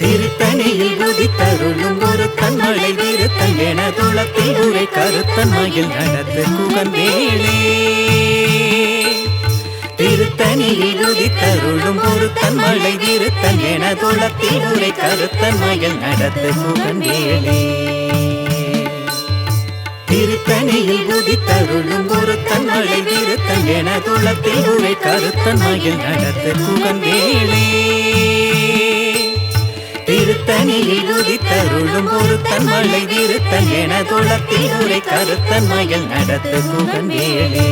திருத்தணியில் உதித்தருளும் ஒரு தன்மலை திருத்தன் என துளத்தில் உரை கருத்தன் மயில் நடத்து குகந்தேளே திருத்தணியில் உதித்தருளும் ஒரு தன்மலை திருத்தன் என துளத்தில் உரை கருத்தன் மயில் நடத்து குகந்தேளே திருத்தணியில் உதித்தருளும் ஒரு தன்மலை திருத்தன் என துளத்தில் உரை கருத்தன் மயில் நடத்து குகந்தேளே திருத்தணியில் உதித்தருளும் ஒரு தன்மலை திருத்தன் என துளத்தில் உரை கருத்தன் மயில் நடத்து புகழேளே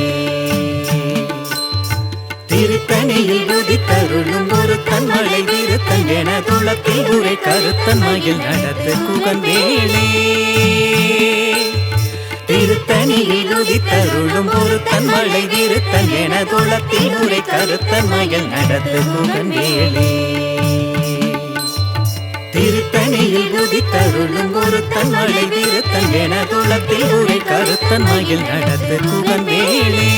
திருத்தணியில் உதித்தருளும் ஒரு தன்மலை திருத்தன் என துளத்தில் உரை கருத்தன் மயில் நடத்து புகழேளே திருத்தணியில் உதித்தருளும் ஒரு தன்மலை திருத்தன் என துளத்தில் உரை கருத்தன் மயில் நடத்து புகழேளே திருத்தணியில் உதித்தருளும் ஒரு தன்மலை விருத்தன் என துளத்தில் உரை கருத்தன் மயில் நடத்து குகந்தேளே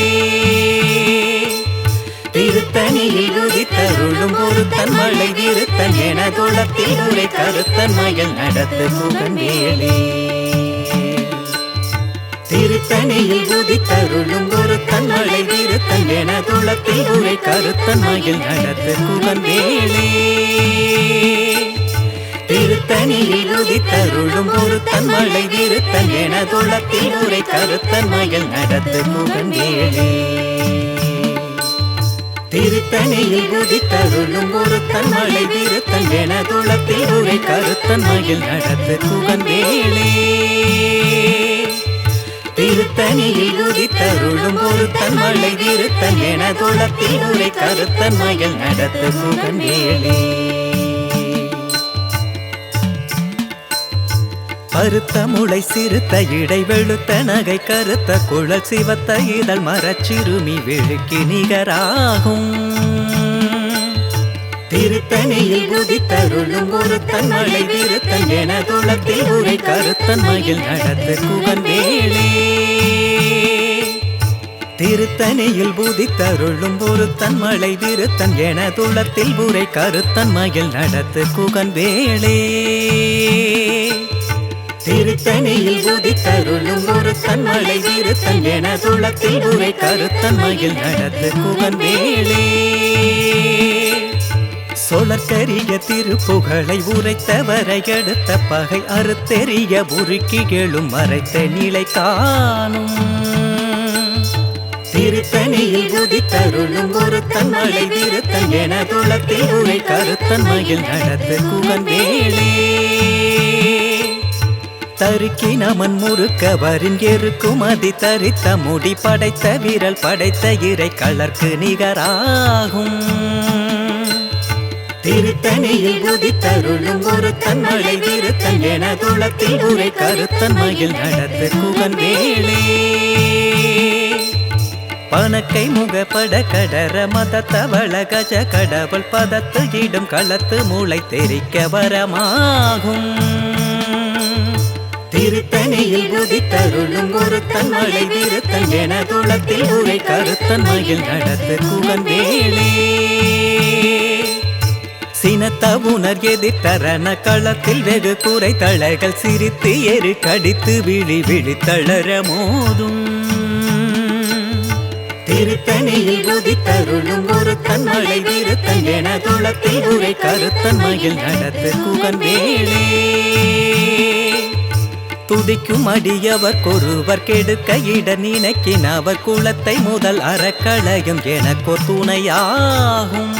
திருத்தணியில் உதித்தருளும் ஒரு தன்மலை விருத்தன் என துளத்தில் உரை கருத்தன் மயில் நடத்து குகந்தேளே திருத்தணியில் உதித்தருளும் ஒரு தன்மலை விருத்தன் என துளத்தில் உரை கருத்தன் மயில் நடத்து குகந்தேளே திருத்தணியில் உதித்தருளும் ஒரு தன்மலை விருத்தன் என துளத்தில் உரை கருத்தன் மயில் நடத்து புகழேளே திருத்தணியில் உதித்தருளும் ஒரு தன்மலை விருத்தன் என துளத்தில் உரை கருத்தன் மயில் நடத்து புகழேளே திருத்தணியில் உதித்தருளும் ஒரு தன்மலை விருத்தன் என துளத்தில் உரை கருத்தன் மயில் நடத்து புகழேளே பருத்த முளை சிறுத்த இடை வெளுத்த நகை கருத்த குழல் சிவத்த இதழ் மரச்சிறுமி விழுக்கி நிகராகும். திருத்தணியில் குதித்தருளும் ஒருத்தன் மழை விருத்தன் என துளத்தில் உரை கருத்தன் மயில் நடத்து குகந்தேளே திருத்தணியில் புதித்தருளும் ஒரு தன்மலை விருத்தன் என துளத்தில் உரை கருத்தன் மயில் நடத்து குகன் வேளே திருத்தணியில் உதித்தருளும் ஒரு தன்மலை விருத்தன் என துளத்தில் உரை கருத்தன் மயில் நடத்து குகன் வேளே சொலற்கரிய திருப்புகழை உரைத்தவரை எடுத்த பகை அறுத்தெறிய உருக்கிகளும் மறைத்த நிலை காணும். திருத்தணியில் உதித்தருளும் ஒரு தன்மலை விருத்தன் என துளத்தில் உரை கருத்தன் மயில் நடத்து குகன் வேளே தருக்கி நமன் முறுக்கவரின் எருக்கும் அதி தரித்த முடி படைத்த விரல் படைத்த இறை கலர்க்கு நிகராகும். திருத்தணியில் உதித்தருளும் ஒரு தன்மழை திருத்தன் என குளத்தில் உரை கருத்தன் மயில் நடத்து குகன் வேளே பணக்கை முகப்பட கடர மத தவள கஜ கடவுள் பதத்து இடும் களத்து மூளை தெரிக்க வரமாகும். திருத்தணியில் உதித்தருளும் ஒரு தன்மலை விருத்தன் என குளத்தில் உரை கருத்தன் மயில் நடத்து குகன் வேளே சினத்த எதிர்த்தரன களத்தில் வெகு குறை தளைகள் சிரித்து எரு கடித்து விழி விழி தளர மோதும். திருத்தணியில் உதித்தருளும் ஒரு தன்மலை விருத்தன் என குளத்தில் உரை கருத்தன் மயில் நடத்து குகன் வேளே துதிக்கும் அடியவர் கொருவர் கெடுக்க இட நினைக்கினவர் குளத்தை முதல் அறக்களையும் எனக்கோர் துணையாகும்.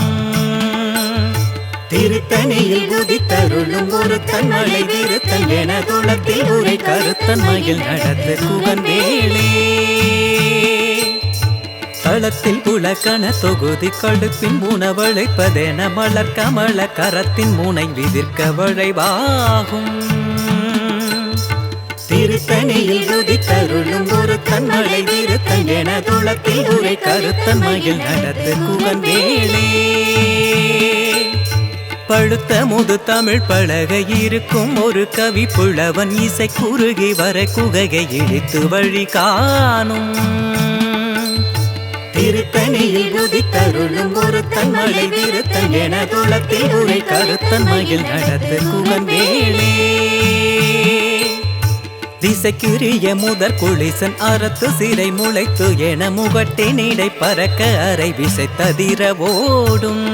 திருத்தணியில் குதித்தருளும் ஒரு தன்மலை திருத்தன் என குளத்தில் உரை கருத்தன் மயில் நடத்து குகன் வேளே களத்தில் புலக்கண தொகுதி கடுப்பின் உணவழைப்பதென மலர் கமல கரத்தின் முனை விதிர்க்க வளைவாகும். திருத்தணியில் உதித்தருளும் ஒரு தன்மலை திருத்தன் என துளத்தில் உரை கருத்தன்மையில் நடத்து குகன் வேளே பழுத்த முது தமிழ் பழக இருக்கும் ஒரு கவி புலவன் இசை குறுகி வர குகையை இழித்து வழி காணும். திருத்தணியில் உதித்தருளும் ஒரு தன்மலை திருத்தன் என துளத்தில் உரை கருத்தன்மையில் நடத்து குகன் வேளே திசைக்குரிய முதற் குளிசன் அறத்து சிறை முளைத்து என முகட்டினிடை பறக்க அறை விசை ததிர ஓடும்.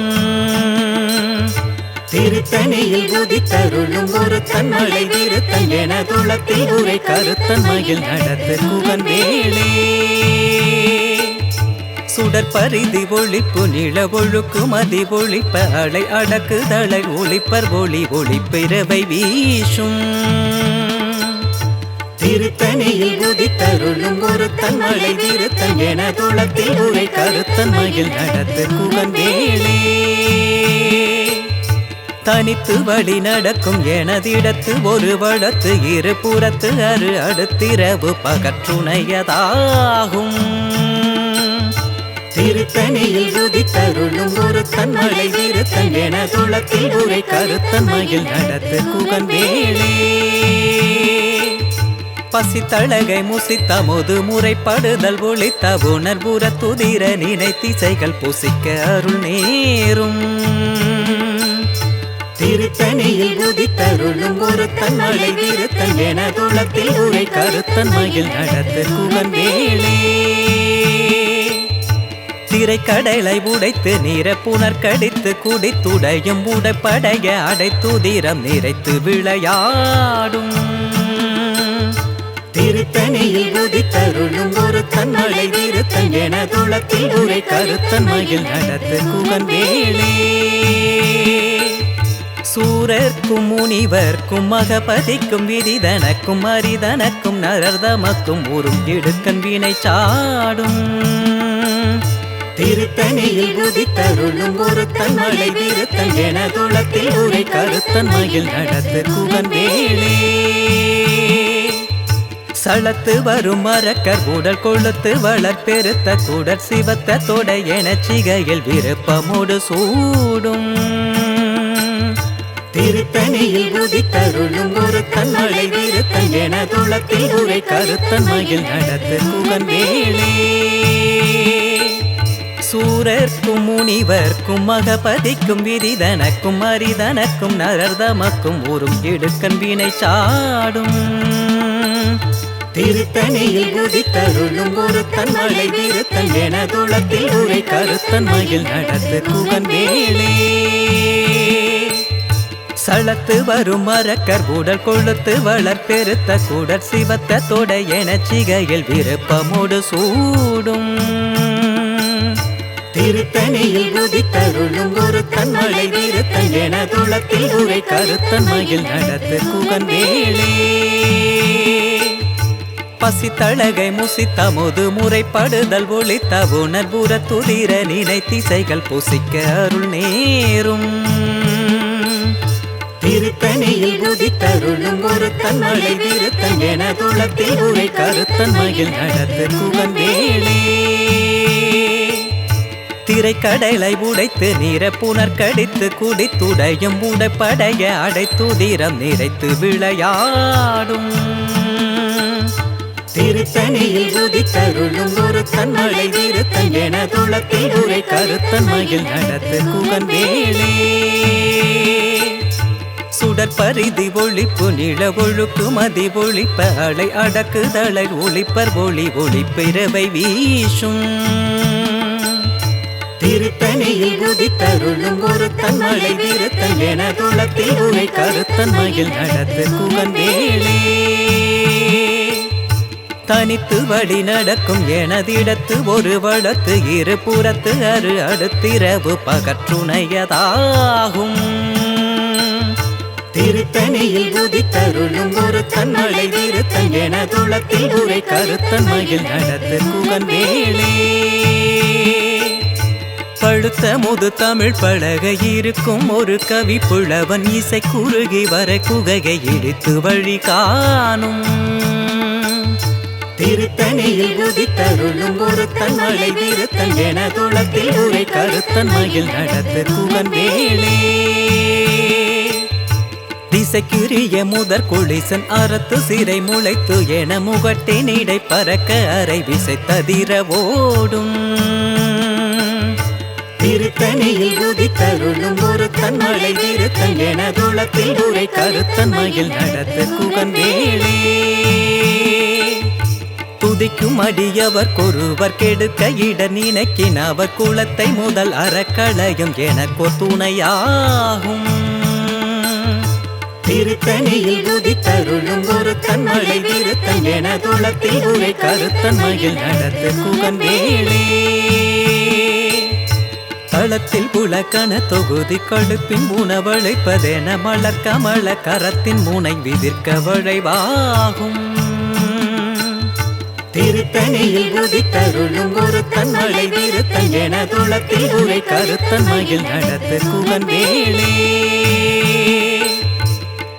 திருத்தணியில் உதித்தருளும் ஒரு தன்மலை திருத்தன் என துளத்தில் உரை கருத்தன்மையில் நடத்து குகன் வேளே சுடர் பரிதி ஒழிப்பு நில ஒழுக்கு மதி ஒளிப்ப அலை அடக்குதலை ஒளிப்பர் ஒளி ஒளிப்பிறவை வீசும். திருத்தணியில் உதித்தருளும் ஒருத்தன் மழை திருத்தன் என குளத்தில் உரை கருத்தன் கருத்தன்மையில் நடத்து குவந்தேளே தனித்து வழி நடக்கும் எனதிடத்து ஒரு வளத்து இரு புறத்து அரு அடுத்திரவு பகற்றுணையதாகும். திருத்தணியில் உதித்தருளும் ஒரு தன்மலை திருத்தன் என குளத்தில் உரை கருத்தன் கருத்தன்மையில் நடத்து குகன் வேளே பசித்தழகை முசித்த முது முறைப்படுதல் ஒளித்த உணர்வுற துதிர நினை திசைகள் புசிக்க அருள் நேரும். திருத்தணியில் உதித்தருளும் ஒரு தன்மலை திருத்தன் என துளத்தில் உரை கருத்தன்மையில் நடத்து குவன் வேளே திரைக்கடலை உடைத்து நீர புனர் கடித்து குடித்துடையும் உடைப்படைய அடைத்துதிரம் நிறைத்து விளையாடும். திருத்தணியில் உதித்தருளும் ஒரு தன்மலை திருத்தன் என துளத்தில் உரை கருத்தன்மையில் நடத்து குகன் வேளே சூரர்க்கும் முனிவர்க்கும் மகபதிக்கும் விதிதனக்கும் அரிதனக்கும் நரர்தமக்கும் ஊரும் இடுக்கன் வீணை சாடும். திருத்தணியில் உதித்தருளும் ஒரு தன்மலை திருத்தன் என துளத்தில் உரை கருத்தன்மையில் நடத்து குகன் வேளே சளத்து வரும் மரக்கர் உடல் கொழுத்து வளர்ப்பெருத்த குடர் சிவத்த தொடை என சிகையில் விருப்பமோடு சூடும். திருத்தணியில் உதித்தருளும் ஒரு தன்மழை திருத்தன் என துளத்தில் உரை கருத்தன்மையில் நடத்து முகன் வேளே சூரர்க்கும் முனிவர்க்கும் மகபதிக்கும் விதிதனக்கும் அரிதனக்கும் நரர்தமக்கும் ஒரு இடுக்கன் வினை சாடும். திருத்தணியில் குதித்தருளும் ஒரு தன்மலை திருத்தன் என துளத்தில் உரை கருத்தன் மயில் நடத்து குவன் வேலே சளத்து வரும் மரக்கர் உடல் கொழுத்து வளர்ப்பெருத்த குடர் சிவத்த தொடை என சிகையில் விருப்பமோடு சூடும். திருத்தணியில் குதித்தருளும் ஒரு தன்மலை வீரத்தன் என துளத்தில் உரை கருத்தன் மயில் நடத்து குகன் வேளே பசித்தழகை முசித்தமுது முறைப்படுதல் ஒளித்த உணர்வுற துதிர நினை திசைகள் புசிக்க அருள் நேரும். திருத்தணியில் உதித்தருளும் ஒரு தன்மலை திருத்தன் என துளத்தில் உரை கருத்தன்மையில் நடத்து குகன் வேளே திரைக்கடலை உடைத்து நீர புனர்கடித்து குடித்துடையும் உடைப்படைய அடைத்துதிரம் நிறைத்து விளையாடும். திருத்தணியில் உதித்தருளும் ஒரு தன்மலை திருத்தன் என துளத்தில் உரை கருத்தன்மையில் நடத்து குகன் வேலே சுடற்பரிதி ஒழிப்பு நில ஒழுக்கு மதி ஒளிப்ப அலை அடக்குதலை ஒளிப்பர் ஒளி ஒளிப்பிறவை வீசும். திருத்தணியில் உதித்தருளும் ஒரு தன்மலை திருத்தன் என துளத்தில் உரை கருத்தன்மையில் நடத்து குகன் வேலே தனித்து வழி நடக்கும் எனதிடத்து ஒரு வழக்கு இரு புறத்து அரு அடுத்திரவு பகற்றுணையதாகும். திருத்தணியில் உதித்தருளும் ஒரு தன்மலை திருத்தன் என துளத்தில் உரை கருத்தன் மயில் நடத்து குகன் வேளே பழுத்த முது தமிழ் பழக இருக்கும் ஒரு கவி புலவன் இசை குறுகி வர குகையை இடித்து வழி காணும். திருத்தணியில் குதித்தருளும் ஒருத்தன் தன்மலை திருத்தன் என குளத்தில் உரை கருத்தன் மயில் நடத்து குகன் வேளே திசைக்குரிய முதற் குளிசன் அறத்து சிறை முளைத்து என முகட்டின் இடை பறக்க அரை விசை ததிர ஓடும். திருத்தணியில் உதித்தருளும் ஒரு தன்மலை திருத்தன் என குளத்தில் உரை கருத்தன் மயில் நடத்து குகன் வேளே துதிக்கும் அடியவர் கொருவர் கெடுக்க இட நினைக்கின் அவர் குலத்தை முதல் அறக்களையும் எனக்கோ துணையாகும். திருத்தணியில் உதித்தருளும் ஒரு தன்மலை திருத்தன் என துளத்தில் உரை கருத்தன் மயில் நடத்து குகன் வேளே களத்தில் புலக்கண தொகுதி கடுப்பின் உணவழைப்பதென மலர் கரத்தின் முனை விதிர்க்க வளைவாகும். திருத்தணியில் உதித்தருளும் ஒரு தன்மலை திருத்தன் என துளத்தில் உரை கருத்தன் மயில் நடத்து குவன் வேளே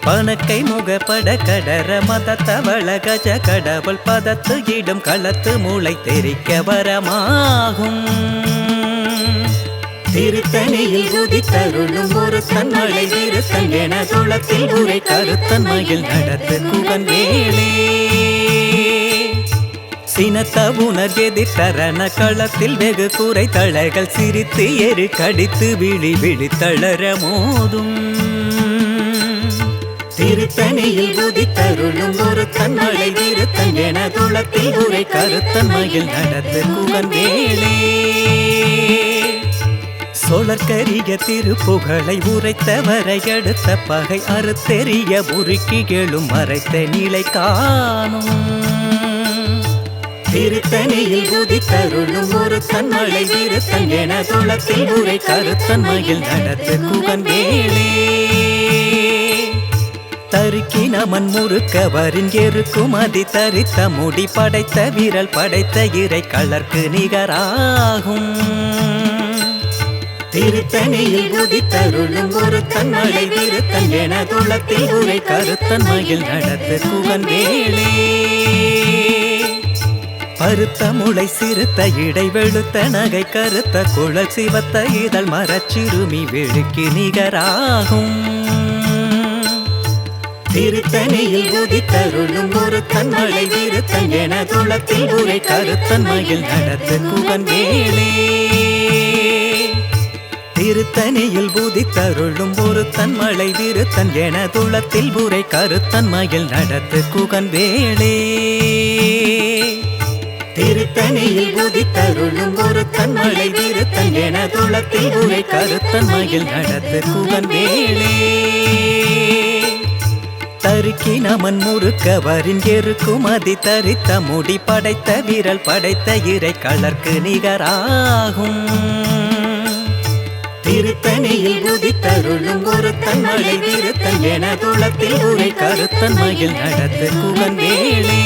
பணக்கை முகப்பட கடர மத தவள கஜ கடவுள் பதத்து இடும் களத்து மூளை தெரிக்க வரமாகும். திருத்தணியில் உதித்தருளும் ஒரு தன்மலை திருத்தன் என துளத்தில் உரை கருத்தன் மயில் நடத்து குவன் வேளே சினத்த உணர் களத்தில் வெகு குறை தளைகள் சிரித்து எரு கடித்து விழி விழி தளர மோதும். திருத்தணியில் உதித்தருளும் ஒரு தன்மலை திருத்தன் என குளத்தில் உரை கருத்தன் மயில் நடத்து குகன் திருப்புகளை சொலற்கரிய திருப்புகழை உரைத்தவரை அடுத்த பகை அறுத்தெறிய உருக்கி எழும் மறைத்த நிலை காணும். திருத்தணியில் உதித்தருளும் ஒரு தன்மலை திருத்தன் என துளத்தில் உரை கருத்தன்மையில் நடத்து குகன் வேளே தருக்கி நமன் முறுக்கவரின் எருக்கும் அதி தரித்த முடி படைத்த விரல் படைத்த இறை கலர்க்கு நிகராகும். திருத்தணியில் உதித்தருளும் ஒரு தன்மலை திருத்தன் என துளத்தில் உரை கருத்தன்மையில் நடத்து குகன் வேளே பருத்த முளை சிறுத்த இடை வெளுத்த நகை கருத்த குழல் சிவத்த இதழ் மரச்சிறுமி விழுக்கி நிகராகும். திருத்தணியில் உதித்தருளும் ஒரு தன்மலை திருத்தன் என துளத்தில் உரை கருத்தன் மயில் நடத்து குகன் வேளே திருத்தணியில் உதித்தருளும் ஒரு தன்மலை திருத்தன் என துளத்தில் உரை கருத்தன் மயில் நடத்து குகன் வேளே தனியில் உதித்தருளும் ஒரு தன்மலை திருத்தன் என துளத்தில் உரை கருத்தன் மயில் நடத்து குகன் வேளே தருக்கி நமன் முறுக்கவரின் எருக்கும் அதி தரித்த முடி படைத்த விரல் படைத்த இறை கலர்க்கு நிகராகும். திருத்தணியில் உதித்தருளும் ஒரு தன்மலை விருத்தன் என துளத்தில் உரை கருத்தன் மயில் நடத்து குகன் வேளே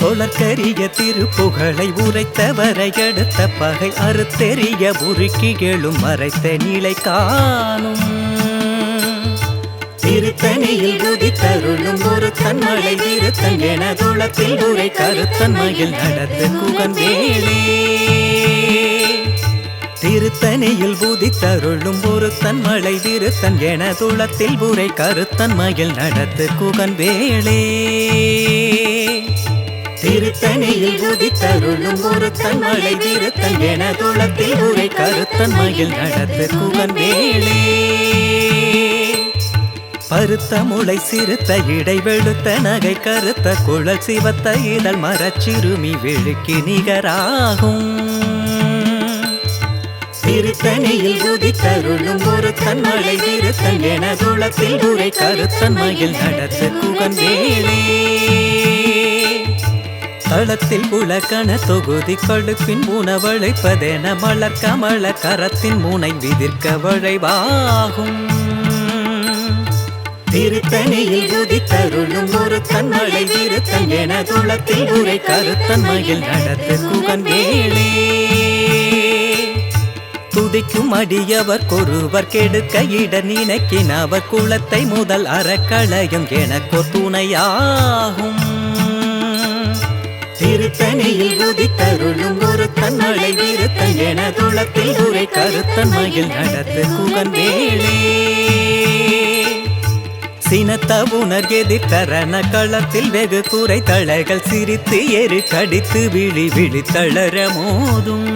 சொலற்கரிய திருப்புகழை உரைத்தவரை எடுத்த பகை அறுத்தெறிய உருக்கி எழும் மறைத்த நிலை காணும். திருத்தணியில் உதித்தருளும் ஒரு தன்மலை திருத்தன் என துளத்தில் உரை கருத்தன்மையில் மயில் நடத்து குகன் வேளே திருத்தணியில் உதித்தருளும் ஒரு தன்மலை திருத்தன் என துளத்தில் உரை கருத்தன்மையில் நடத்து குகன் வேளே திருத்தணியில் உதித்தருளும் ஒருத்தன் மழை திருத்தன் என குளத்தில் உரை கருத்தன் மயில் நடத்து குவன் வேளே பருத்த முளை சிறுத்த இடை வெளுத்த நகை கருத்த குழல் சிவத்த இதழ் மரச்சிறுமி விழுக்கி நிகராகும். திருத்தணியில் உதித்தருளும் ஒருத்தன் மழை திருத்தன் என குளத்தில் உரை கருத்தன் மயில் நடத்து குகன் வேளே தளத்தில் உலகன தொகுதி கடுப்பின் உணவழைப்பதென மலர் கமல கரத்தின் முனை விதிர்க்க வளைவாகும். திருத்தணியில் உதித்தருளும் ஒரு தன்மலை திருத்தன் என குளத்தில் உரை கருத்தன்மையில் நடத்து குகன் வேளே துதிக்கும் அடியவர் கொருவர் கெடுக்க இட நினைக்கின் அவர் குளத்தை முதல் அறக்களையும் எனக்கோ துணையாகும் திருத்தணியில் உதித்தருளும் ஒரு தன்மலை விருத்தன் என துளத்தில் உரை கருத்தன்மையில் நடத்து குகன் வேளே சினத்த உணர் எதிர்த்தரண களத்தில் வெகு குறை தளைகள் சிரித்து எரு கடித்து விழி விழி தளர மோதும்.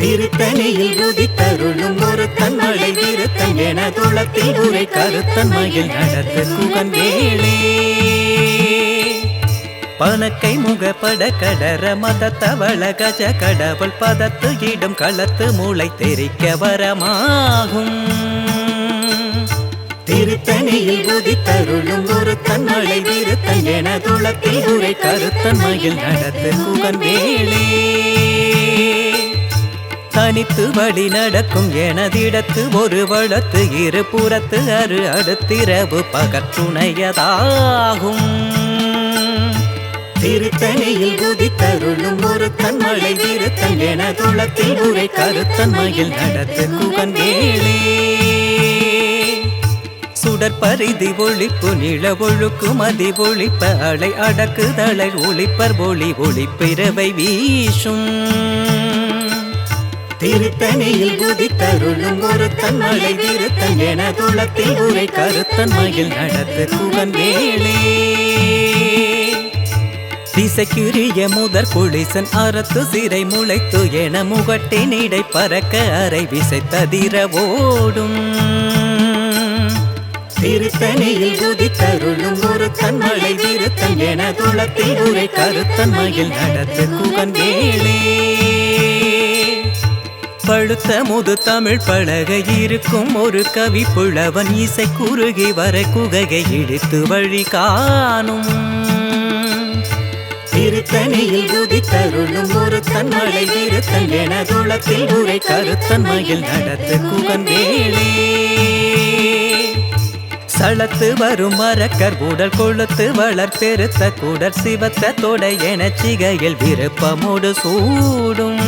திருத்தணியில் உதித்தருளும் ஒரு தன்மலை விருத்தன் என துளத்தில் உரை கருத்தன்மையில் நடத்து குகன் வேளே பனக்கை முகப்பட கடர மத தவள கஜ கடவுள் பதத்து இடும் களத்து மூளை தெரிக்க வரமாகும். திருத்தணியில் உதித்தருளும் ஒரு தன்மலை விருத்தன் என துளத்தில் உரை கருத்தன்மையில் நடத்து குகன் வேளே தனித்து வழி நடக்கும் எனதிடத்து ஒரு வளத்து இரு புறத்து அரு அடுத்திரவு பகற்றுணையதாகும். திருத்தணியில் உதித்தருளும் ஒரு தன்மலை திருத்தன் என துளத்தில் உரை கருத்தன்மையில் நடத்து குகன் வேளே சுடற்பரிதி ஒழிப்பு நில ஒழுக்கும் அதி ஒழிப்ப அலை அடக்குதலை ஒளிப்பர் ஒளி ஒளிப்பிறவை வீசும். திருத்தணியில் உதித்தருளும் ஒரு தன்மலை திருத்தன் என துளத்தில் உரை கருத்தன்மையில் நடத்து குகன் வேளே திசைக்குரிய முதற் குளிசன் அறத்து சிறை முளைத்து என முகட்டின் இடை பறக்க அறை விசை ததிர ஓடும் திருத்தணியில் உதித்தருளும் ஒரு தன்மலை திருத்தன் என துளத்தில் உரை கருத்தன்மையில் நடத்து குகன் வேளே பழுத்த முது தமிழ் பழக இருக்கும் ஒரு கவி புலவன் இசை குறுகி வர குகையை இடித்து வழி காணும். திருத்தணியில் உதித்தருளும் ஒரு தன்மலை திருத்தன் என துளத்தில் உரை கருத்தன்மையில் நடத்து குகன் வேளே சளத்து வரும் மரக்கர் உடல் கொழுத்து வளர் பெருத்த குடர் சிவத்த தொடை என சிகையில் விருப்பமோடு சூடும்.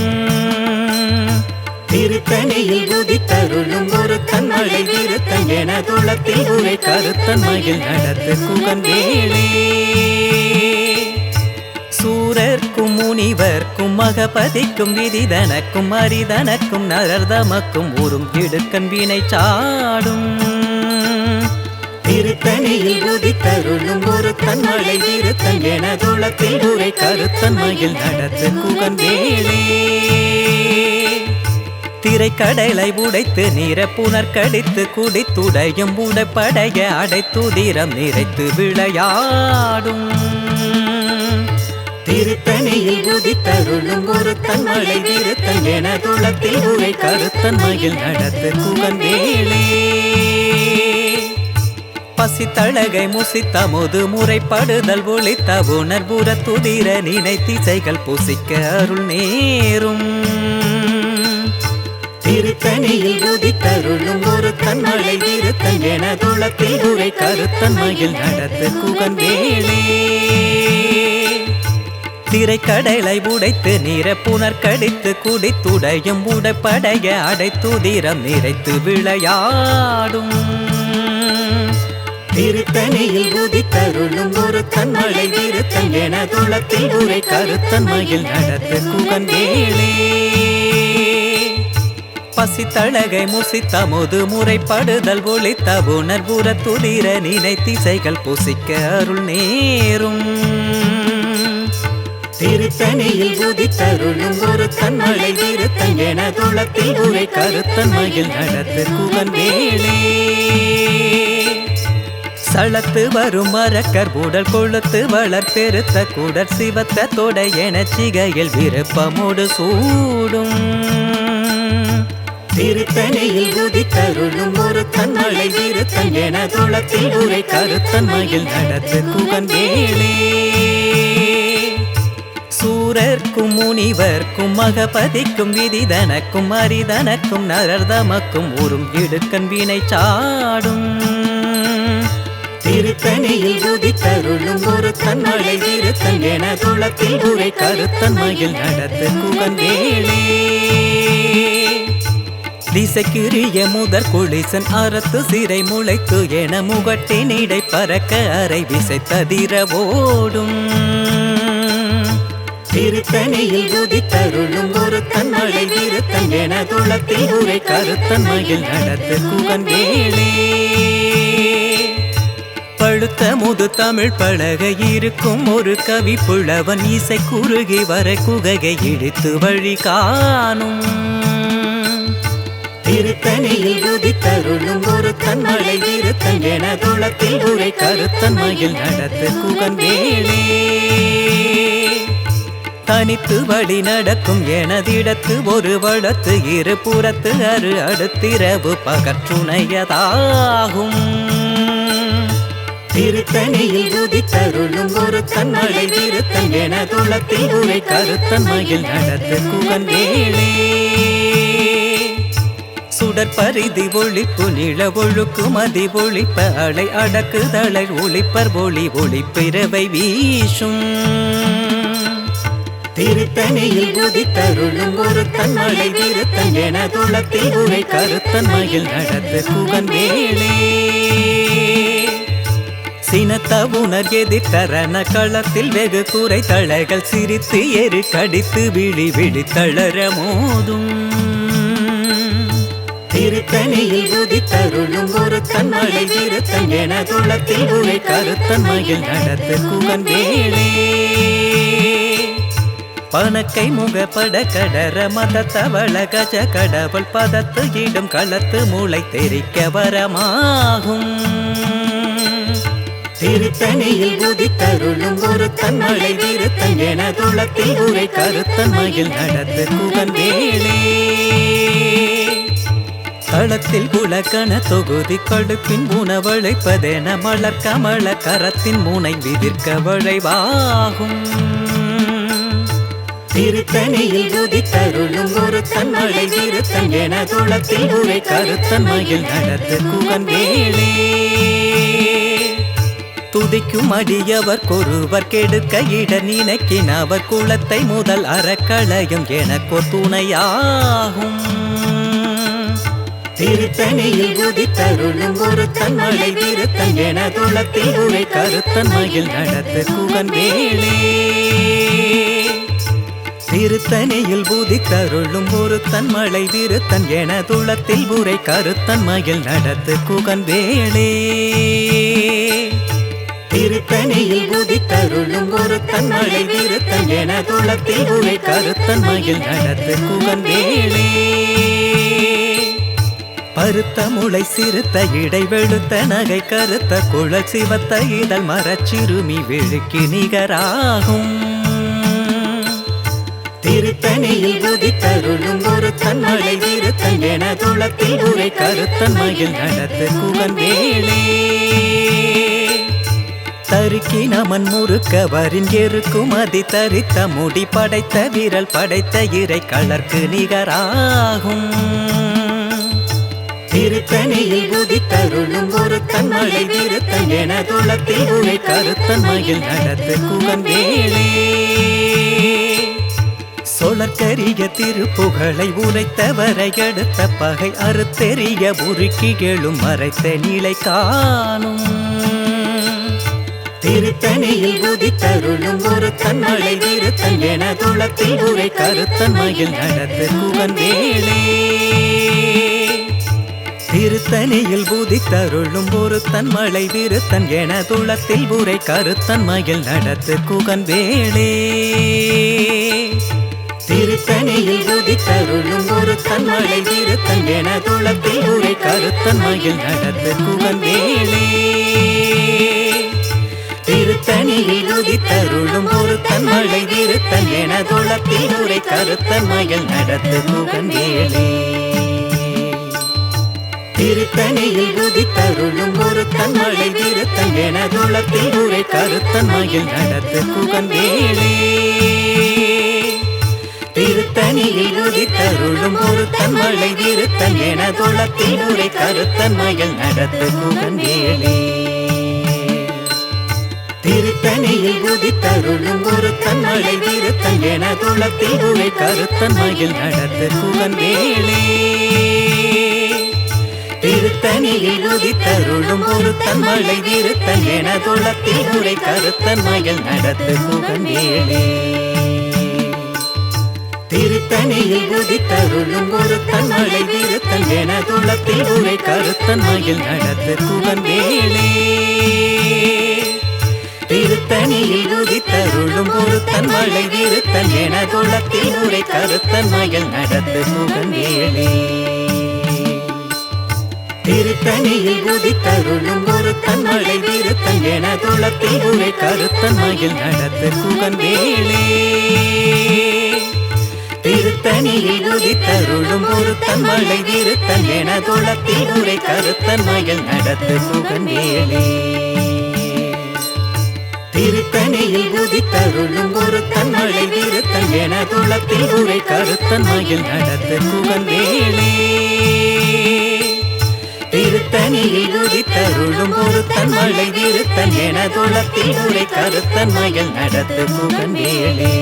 திருத்தணியில் உதித்தருளும் ஒரு தன்மலை திருத்தன் என துளத்தில் உரை கருத்தன்மையில் நடத்து குகன் வேளே சூரர்க்கும் முனிவர்க்கும் மகபதிக்கும் விதிதனக்கும் அரிதனக்கும் நரர்தமக்கும் உறும் திடுக்கன் வினை சாடும். திருத்தணியில் உதித்தருளும் ஒரு தன்மலை திருத்தன் என துளத்தில் உரை கருத்தன்மையில் நடத்து குகன் வேளே திரைக்கடலை உடைத்து நீர புனர்கடித்து குடித்துடையும் உடைப்படைய அடைத்துதிரம் நிறைத்து விளையாடும். திருத்தணியில் குதித்தருளும் ஒரு தன்மலை திருத்தன் என துளத்தில் உரை கருத்தன்மையில் நடத்து குகன் வேளே பசித்தழகை முசித்த முது முறைப்படுதல் ஒளித்த உணர்வுற துதிர நினை திசைகள் புசிக்க அருள் நேரும். திருத்தணியில் குதித்தருளும் ஒரு தன்மலை திருத்தன் என துளத்தில் உரை கருத்தன்மையில் நடத்து குகன் வேளே திரைக்கடலை உடைத்து நீர புனர் கடித்து குடித்துடையும் உடைப்படைய அடைத்துதிரம் நிறைத்து விளையாடும். திருத்தணியில் உதித்தருளும் ஒரு தன்மலை திருத்தன் என துளத்தில் உரை கருத்தன்மையில் நடத்து குகன் வேளே பசித்தழகை முசித்த முது முறைப்படுதல் ஒளித்த உணர்வுற துதிர நினை திசைகள் புசிக்க அருள் நேரும். திருத்தணியில் உதித்தருளும் ஒரு தன்மலை திருத்தன் என துளத்தில் உரை கருத்தன்மையில் நடத்து குவன் வேளே சளத்து வரும் மரக்கர் உடல் கொழுத்து வளர் பெருத்த குடர் சிவத்த தொடை என சிகையில் விருப்பமோடு சூடும். திருத்தணியில் உதித்தருளும் ஒரு தன்மலை திருத்தன் என துளத்தில் உரை கருத்தன்மையில் நடத்து குவன் வேளே அசுரர்க்கும் முனிவர்க்கும் மகபதிக்கும் விதிதனக்கும் அரிதனக்கும் நரர்தமக்கும் உறும் இடுக்கன் வினை சாடும். திருத்தணியில் உதித்தருளும் ஒரு தன்மலை திருத்தன் என குளத்தில் உரை கருத்தன்மையில் நடத்து குகன் வேளே திசைக்குரிய முதற் குளிசன் அறத்து சிறை முளைத்து என முகட்டின் இடை பறக்க அறை விசை ததிர ஓடும். திருத்தணியில் உதித்தருளும் ஒரு தன்மலை திருத்தன் என துளத்தில் உரை கருத்தன்மையில் நடத்து குகன் வேளே பழுத்த முது தமிழ் பழக இருக்கும் ஒரு கவி புலவன் இசை குறுகி வர குகையை இழுத்து வழி காணும். திருத்தணியில் உதித்தருளும் ஒரு தன்மலை திருத்தன் என குளத்தில் உரை கருத்தன்மையில் நடத்து குகன் வேளே தனித்து வழி நடக்கும் எனதிடத்து ஒரு வளத்து இரு புறத்து அரு அடுத்திரவு பகற்றுணையதாகும். திருத்தணியில் உதித்தருளும் ஒரு தன்மலை திருத்தன் என துளத்தில் உரை கருத்தன்மையில் நடத்து குகன் வேளே சுடற்பரிதி ஒழிப்பு நில ஒழுக்கு மதி ஒழிப்ப அலை அடக்குதலை ஒளிப்பர் ஒளி ஒளிப்பிறவை வீசும். திருத்தணியில் உதித்தருளும் ஒரு தன்மலை திருத்தன் என துளத்தில் உரை கருத்தன்மையில் நடத்து குகன் வேளே சினத்த உணர் எதிர்த்தரன களத்தில் வெகு குறை தளைகள் சிரித்து எரு கடித்து விழி விழி தளர மோதும். திருத்தணியில் உதித்தருளும் ஒரு தன்மலை திருத்தன் என துளத்தில் உரை கருத்தன்மையில் நடத்து குகன் வேளே பனக்கை முகப்பட கடர மத தவள கஜ கடவுள் பதத்து இடும் களத்து மூளை தெரிக்க வரமாகும். திருத்தணியில் உதித்தருளும் ஒரு தன்மலை திருத்தன் என துளத்தில் உரை கருத்தன்மையில் நடத்து குகன் வேளே களத்தில் புலக்கண தொகுதி கடுப்பின் உணவழைப்பதென மலர் கமல கரத்தின் முனை விதிர்க்க வளைவாகும். திருத்தணியில் உதித்தருளும் ஒரு தன்மலை திருத்தன் என துளத்தில் உரை கருத்தன்மையில் நடத்து குகன் வேளே துதிக்கும் அடியவர் கொருவர் கெடுக்க இட நினைக்கின் அவர் குளத்தை முதல் அறக்களையும் எனக்கொர் துணையாகும் திருத்தணியில் உதித்தருளும் ஒரு தன்மலை திருத்தன் என துளத்தில் உரை கருத்தன் மயில் நடத்து குகன் வேளே திருத்தணியில் உதித்தருளும் ஒரு மழை திருத்தன் என துளத்தில் உரை கருத்தன்மையில் நடத்து குகன் வேளே திருத்தணியில் உதித்தருளும் ஒரு தன்மலை திருத்தன் என துளத்தில் உரை கருத்தன்மையில் நடத்து குகன் வேளே பருத்த முளை சிறுத்த இடை வெளுத்த நகை கருத்த குழல் சிவத்த இதழ் மரச்சிறுமி விழுக்கி நிகராகும். திருத்தணியில் உதித்தருளும் ஒரு தன்மலை திருத்தன் என துளத்தில் உரை கருத்தன்மையில் நடத்து குவந்தேளே தருக்கி நமன் முறுக்கவரின் எருக்கும் அதி தரித்த முடி படைத்த விரல் படைத்த இறை கலர்க்கு நிகராகும். திருத்தணியில் உதித்தருளும் ஒரு தன்மலை திருத்தன் என துளத்தில் உரை கருத்தன்மையில் நடத்து குவந்தேளே சொலற்கரிய திருப்புகழை உரைத்தவரை எடுத்த பகை அறுத்தெறிய உருக்கி எழும் மறைத்த நிலை காணும். திருத்தணியில் உதித்தருளும் ஒரு தன்மலை திருத்தன் என குளத்தில் உரை கருத்தன்மையில் நடத்து குகன் வேளே திருத்தணியில் உதித்தருளும் ஒரு தன்மலை விருத்தன் என துளத்தில் உரை கருத்தன்மையில் நடத்து குகன் வேளே திருத்தணியில் உதித்தருளும் ஒரு தன்மலை திருத்தன் என துளத்தில் உரை கருத்தன்மையில் நடத்து குகன் வேளே திருத்தணியில் உதித்தருளும் ஒரு தன்மலை திருத்தன் என துளத்தில் உரை கருத்தன்மையில் நடத்து குகன் வேளே திருத்தணியில் உதித்தருளும் ஒரு தன்மலை திருத்தன் என துளத்தில் உரை கருத்தன்மையில் நடத்து குகன் வேளே திருத்தணியில் உதித்தருளும் ஒரு தன்மலை திருத்தன் என துளத்தில் உரை கருத்தன் மயல் நடத்து புகன் வேலே திருத்தணியில் உதித்தருளும் ஒரு தன்மலை திருத்தன் என துளத்தில் உரை கருத்தன் மயில் நடத்து புகன் வேலே திருத்தணியில் உதித்தருளும் ஒரு தன்மலை திருத்தன் என துளத்தில் உரை கருத்தன் மயில் நடத்து புகன் வேலே திருத்தணியில் உதித்தருளும் ஒரு தன்மலை திருத்தன் என துளத்தில் உரை கருத்தன் மயில் நடத்து புகன் வேலே திருத்தணியில் உதித்தருளும் ஒரு தன்மலை திருத்தன் என துளத்தில் உரை கருத்தன் மயில் நடத்து புகன் வேலே திருத்தணியில் உதித்தருளும் ஒரு தன்மலை திருத்தன் என துளத்தில் உரை கருத்தன் மயில் நடத்து புகன் வேலே திருத்தணியில் உதித்தருளும் ஒரு தன்மலை திருத்தன் என துளத்தில் உரை கருத்தன் மயில் நடத்து சுகநேலே வேலே திருத்தணியில் உதித்தருளும் ஒரு தன்மலை திருத்தன் என துளத்தில் உரை கருத்தன் மயில் நடத்து சுகநேலே வேலே திருத்தணியில் உதித்தருளும் ஒரு தன்மலை திருத்தன் என துளத்தில் உரை கருத்தன் மயில் நடத்து சுகநேலே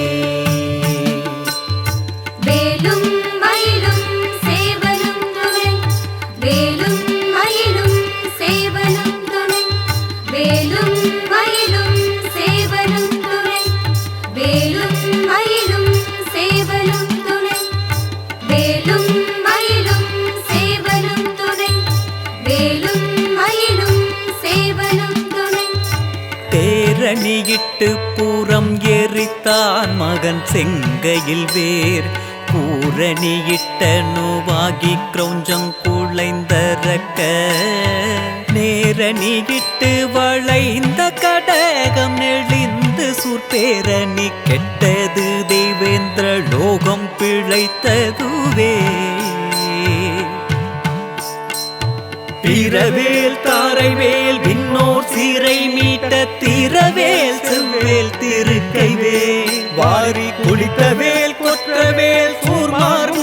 தேரணியிட்டு பூரம் எரித்தான் மகன் செங்கையில் வேர். பூரணியிட்ட நோவாகி கிரௌஞ்சம் குழைந்தறக்க நேரணியிட்டு வளைந்த கடகம் நெளிந்து சூர்பேரணி கெட்டது தேவேந்திர லோகம் பிழைத்ததுவே. திறவேல் தாரைவேல் விண்ணோர் சீரை மீட்ட திறவேல் செவ்வேல் திருக்கைவேல். வாரி குளித்தவேல் கொற்றவேல் கூர்மார்